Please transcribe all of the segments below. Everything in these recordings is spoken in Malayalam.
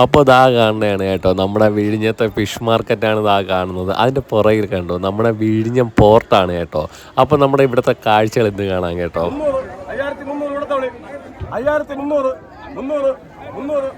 അപ്പോൾ ഇതാ കാണുന്നതാണ് കേട്ടോ നമ്മുടെ വിഴിഞ്ഞത്തെ ഫിഷ് മാർക്കറ്റാണ് ഇതാ കാണുന്നത്. അതിന്റെ പുറകിൽ കണ്ടോ നമ്മുടെ വിഴിഞ്ഞം പോർട്ടാണ് കേട്ടോ. അപ്പോൾ നമ്മുടെ ഇവിടുത്തെ കാഴ്ചകൾ എന്ത് കാണാൻ കേട്ടോ. അയ്യായിരത്തി മുന്നൂറ് അയ്യായിരത്തി മുന്നൂറ് മുന്നൂറ് മുന്നൂറ്.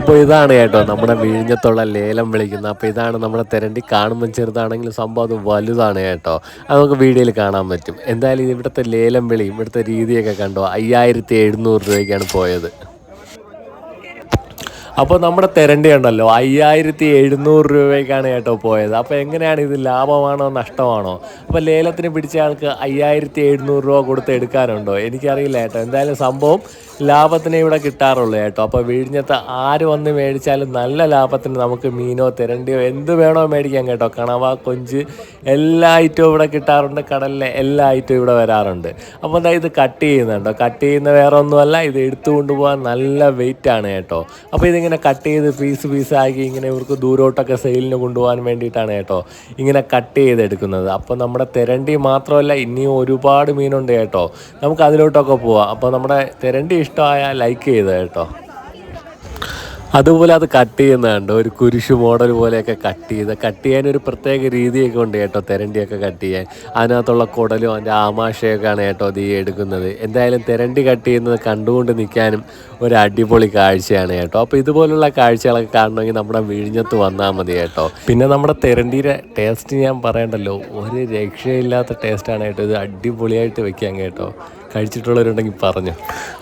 അപ്പോൾ ഇതാണ് കേട്ടോ നമ്മുടെ വിഴിഞ്ഞത്തുള്ള ലേലം വിളിക്കുന്നത്. അപ്പോൾ ഇതാണ് നമ്മുടെ തെരണ്ടി കാണുമ്പോൾ ചെറുതാണെങ്കിലും സംഭവം അത് വലുതാണ് കേട്ടോ. അത് നമുക്ക് വീഡിയോയിൽ കാണാൻ പറ്റും. എന്തായാലും ഇവിടുത്തെ ലേലം വിളി ഇവിടുത്തെ രീതിയൊക്കെ കണ്ടോ? അയ്യായിരത്തി എഴുന്നൂറ് രൂപയ്ക്കാണ് പോയത്. അപ്പോൾ നമ്മുടെ തെരണ്ടിയുണ്ടല്ലോ അയ്യായിരത്തി എഴുന്നൂറ് രൂപയ്ക്കാണ് കേട്ടോ പോയത്. അപ്പോൾ എങ്ങനെയാണ് ഇത് ലാഭമാണോ നഷ്ടമാണോ? അപ്പോൾ ലേലത്തിന് പിടിച്ച ആൾക്ക് അയ്യായിരത്തി എഴുന്നൂറ് രൂപ കൊടുത്ത് എടുക്കാനുണ്ടോ? എനിക്കറിയില്ല കേട്ടോ. എന്തായാലും സംഭവം ലാഭത്തിന് ഇവിടെ കിട്ടാറുള്ളൂ കേട്ടോ. അപ്പോൾ വിഴിഞ്ഞത്ത് ആര് വന്ന് മേടിച്ചാലും നല്ല ലാഭത്തിന് നമുക്ക് മീനോ തെരണ്ടിയോ എന്ത് വേണോ മേടിക്കാം കേട്ടോ. കണവ കൊഞ്ച് എല്ലാ ഐറ്റവും ഇവിടെ കിട്ടാറുണ്ട്. കടലിലെ എല്ലാ ഐറ്റവും ഇവിടെ വരാറുണ്ട്. അപ്പോൾ എന്താ ഇത് കട്ട് ചെയ്യുന്നുണ്ടോ. കട്ട് ചെയ്യുന്ന വേറെ ഒന്നുമല്ല ഇത് എടുത്തു കൊണ്ടുപോകാൻ നല്ല വെയിറ്റ് ആണ് കേട്ടോ. അപ്പോൾ ഇതിങ്ങനെ കട്ട് ചെയ്ത് പീസ് പീസാക്കി ഇങ്ങനെ ഇവർക്ക് ദൂരോട്ടൊക്കെ സെയിലിന് കൊണ്ടുപോകാൻ വേണ്ടിയിട്ടാണ് കേട്ടോ ഇങ്ങനെ കട്ട് ചെയ്തെടുക്കുന്നത്. അപ്പോൾ നമ്മുടെ തെരണ്ടി മാത്രമല്ല ഇനിയും ഒരുപാട് മീനുണ്ട് കേട്ടോ. നമുക്ക് അതിലോട്ടൊക്കെ പോവാം. അപ്പോൾ നമ്മുടെ തെരണ്ടി ഇഷ്ടമായ ലൈക്ക് ചെയ്ത് കേട്ടോ? അതുപോലെ അത് കട്ട് ചെയ്യുന്നതുണ്ട് ഒരു കുരിശു മോഡൽ പോലെയൊക്കെ കട്ട് ചെയ്ത് കട്ട് ചെയ്യാൻ ഒരു പ്രത്യേക രീതിയൊക്കെ ഉണ്ട് കേട്ടോ തെരണ്ടിയൊക്കെ കട്ട് ചെയ്യാൻ. അതിനകത്തുള്ള കുടലും അതിന്റെ ആമാശയൊക്കെയാണ് കേട്ടോ ഇത് എടുക്കുന്നത്. എന്തായാലും തെരണ്ടി കട്ട് ചെയ്യുന്നത് കണ്ടുകൊണ്ട് നിൽക്കാനും ഒരു അടിപൊളി കാഴ്ചയാണ് കേട്ടോ. അപ്പോൾ ഇതുപോലുള്ള കാഴ്ചകളൊക്കെ കാണണമെങ്കിൽ നമ്മുടെ വിഴിഞ്ഞത്ത് വന്നാൽ മതി കേട്ടോ. പിന്നെ നമ്മുടെ തെരണ്ടിയുടെ ടേസ്റ്റ് ഞാൻ പറയണ്ടല്ലോ ഒരു രക്ഷയില്ലാത്ത ടേസ്റ്റാണ് കേട്ടോ ഇത് അടിപൊളിയായിട്ട് വെക്കാൻ കേട്ടോ. കഴിച്ചിട്ടുള്ളവരുണ്ടെങ്കിൽ പറഞ്ഞു.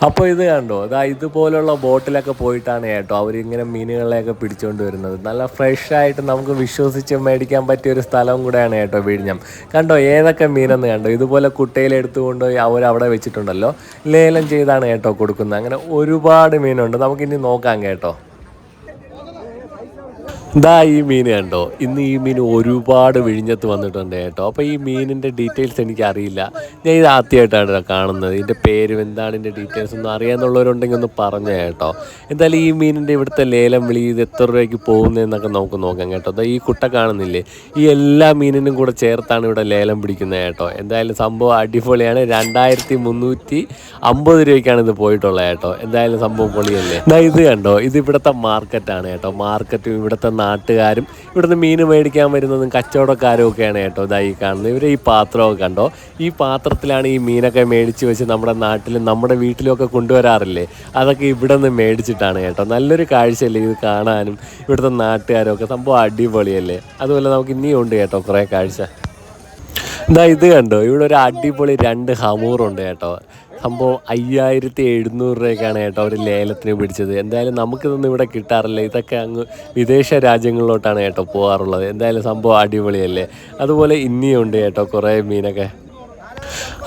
അപ്പോൾ ഇത് കണ്ടോ? അതാ ഇതുപോലുള്ള ബോട്ടിലൊക്കെ പോയിട്ടാണ് കേട്ടോ അവരിങ്ങനെ മീനുകളെയൊക്കെ പിടിച്ചുകൊണ്ട് വരുന്നത്. നല്ല ഫ്രഷ് ആയിട്ട് നമുക്ക് വിശ്വസിച്ച് മേടിക്കാൻ പറ്റിയ ഒരു സ്ഥലം കൂടെയാണ് കേട്ടോ വിഴിഞ്ഞം കണ്ടോ ഏതൊക്കെ മീനെന്ന് കണ്ടോ? ഇതുപോലെ കുട്ടയിലെടുത്തുകൊണ്ട് അവരവിടെ വെച്ചിട്ടുണ്ടല്ലോ. ലേലം ചെയ്താണ് കേട്ടോ കൊടുക്കുന്നത്. അങ്ങനെ ഒരുപാട് മീനുണ്ട്. നമുക്കിനി നോക്കാം കേട്ടോ. ഇതാ ഈ മീൻ കണ്ടോ? ഇന്ന് ഈ മീൻ ഒരുപാട് വിഴിഞ്ഞത്ത് വന്നിട്ടുണ്ട് കേട്ടോ. അപ്പോൾ ഈ മീനിന്റെ ഡീറ്റെയിൽസ് എനിക്ക് അറിയില്ല ഞാൻ ഇത് ആദ്യമായിട്ടാണ് കാണുന്നത്. ഇതിന്റെ പേര് എന്താണ് ഇതിന്റെ ഡീറ്റെയിൽസ് ഒന്നും അറിയാമെന്നുള്ളവരുണ്ടെങ്കിൽ ഒന്ന് പറഞ്ഞു കേട്ടോ. എന്തായാലും ഈ മീനിന്റെ ഇവിടുത്തെ ലേലം വിളി ഇത് എത്ര രൂപയ്ക്ക് പോകുന്നതെന്നൊക്കെ നമുക്ക് നോക്കാം കേട്ടോ. അതാ ഈ കുട്ട കാണുന്നില്ലേ? ഈ എല്ലാ മീനിനും കൂടെ ചേർത്താണ് ഇവിടെ ലേലം പിടിക്കുന്നത് കേട്ടോ. എന്തായാലും സംഭവം അടിപൊളിയാണ്. രണ്ടായിരത്തി മുന്നൂറ്റി അമ്പത് രൂപയ്ക്കാണ് ഇത് പോയിട്ടുള്ളത് കേട്ടോ. എന്തായാലും സംഭവം പൊളിയല്ലേ? ദാ ഇത് കണ്ടോ? ഇത് ഇവിടുത്തെ മാർക്കറ്റാണ് കേട്ടോ. മാർക്കറ്റും ഇവിടുത്തെ നാട്ടുകാരും ഇവിടുന്ന് മീൻ മേടിക്കാൻ വരുന്നതും കച്ചവടക്കാരും ഒക്കെയാണ് കേട്ടോ ഇതാ ഈ കാണുന്നത്. ഇവർ ഈ പാത്രമൊക്കെ കണ്ടോ? ഈ പാത്രത്തിലാണ് ഈ മീനൊക്കെ മേടിച്ച് വെച്ച് നമ്മുടെ നാട്ടിലും നമ്മുടെ വീട്ടിലുമൊക്കെ കൊണ്ടുവരാറില്ലേ? അതൊക്കെ ഇവിടെ നിന്ന് മേടിച്ചിട്ടാണ് കേട്ടോ. നല്ലൊരു കാഴ്ചയല്ലേ ഇത് കാണാനും ഇവിടുത്തെ നാട്ടുകാരും ഒക്കെ. സംഭവം അടിപൊളിയല്ലേ? അതുപോലെ നമുക്ക് ഇനിയും ഉണ്ട് കേട്ടോ കുറേ കാഴ്ച. എന്താ ഇത് കണ്ടോ? ഇവിടെ ഒരു അടിപൊളി രണ്ട് ഹമൂറുണ്ട് കേട്ടോ. സംഭവം അയ്യായിരത്തി എഴുന്നൂറ് രൂപയ്ക്കാണ് കേട്ടോ അവർ ലേലത്തിന് പിടിച്ചത്. എന്തായാലും നമുക്കിതൊന്നും ഇവിടെ കിട്ടാറില്ല. ഇതൊക്കെ അങ്ങ് വിദേശ രാജ്യങ്ങളിലോട്ടാണ് കേട്ടോ പോകാറുള്ളത്. എന്തായാലും സംഭവം അടിപൊളിയല്ലേ? അതുപോലെ ഇനിയുണ്ട് കേട്ടോ കുറേ മീനൊക്കെ.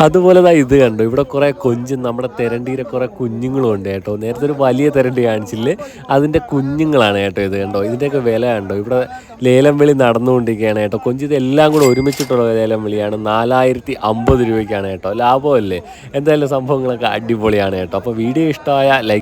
അതുപോലെ ഇത് കണ്ടു? ഇവിടെ കുറേ കൊഞ്ചും നമ്മുടെ തെരണ്ടിയിലെ കുറേ കുഞ്ഞുങ്ങളും ഉണ്ട് കേട്ടോ. നേരത്തെ ഒരു വലിയ തെരണ്ടി കാണിച്ചില്ലേ? അതിന്റെ കുഞ്ഞുങ്ങളാണ് കേട്ടോ ഇത് കണ്ടോ? ഇതിന്റെയൊക്കെ വില കണ്ടോ? ഇവിടെ ലേലം വിളി നടന്നുകൊണ്ടിരിക്കുകയാണ് കേട്ടോ. കൊഞ്ച് ഇതെല്ലാം കൂടെ ഒരുമിച്ചിട്ടുള്ള ലേലം വിളിയാണ് നാലായിരത്തി അമ്പത് രൂപയ്ക്കാണ് കേട്ടോ. ലാഭമല്ലേ? എന്തായാലും സംഭവങ്ങളൊക്കെ അടിപൊളിയാണ് കേട്ടോ. അപ്പോൾ വീഡിയോ ഇഷ്ടമായ ലൈക്ക്